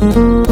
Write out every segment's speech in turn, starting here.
嗯。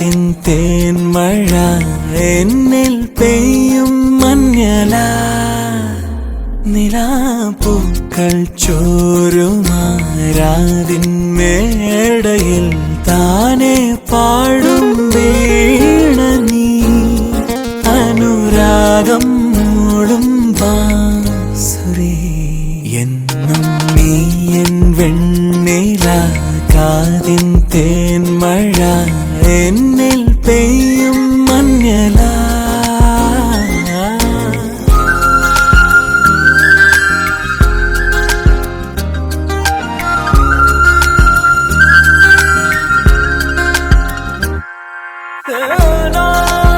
N തേൻ മഴ എന്നിൽ പെയ്യും മഞ്ഞല നിലാപ്പൂക്കൾ ചോരുമാരാതിൻ മേടയിൽ താനെ പാടും. പെയ്യും മഞ്ഞല നിന്നിൽ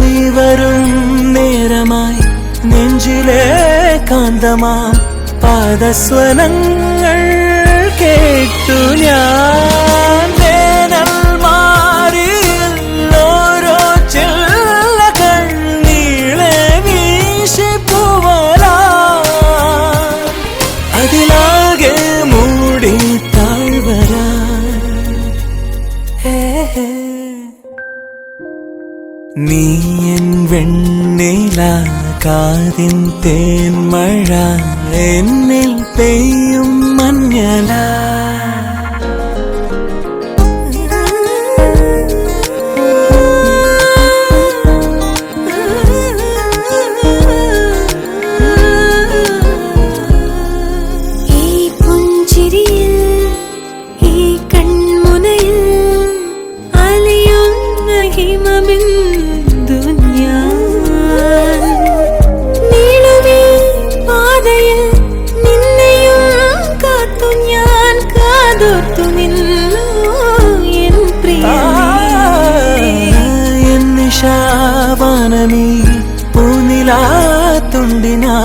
നീ വരും നേരമായി നെഞ്ചിലെ കാന്തമാം പാദസ്വനങ്ങൾ കേട്ടു ഞാൻ. നീ എൻ വെണ്ണില കാതിൻ തേൻമഴ എന്നിൽ പെയ്യും മഞ്ഞല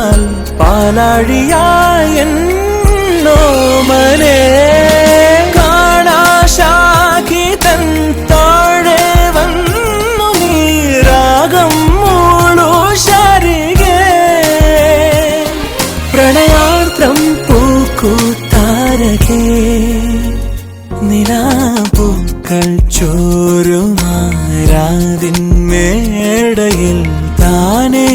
പൂനിലാത്തുണ്ടിനാൽ പാലാഴിയായെന്നോമനെ കാണാശാഖി തൻ താഴെ വന്നു നീരാഗം മൂളു ശരികെ. പ്രണയാർദ്രം പൂക്കൂത്താരകെ നിലാപൂക്കൾ ചോരുമാരാതിൻ മേടയിൽ താനേ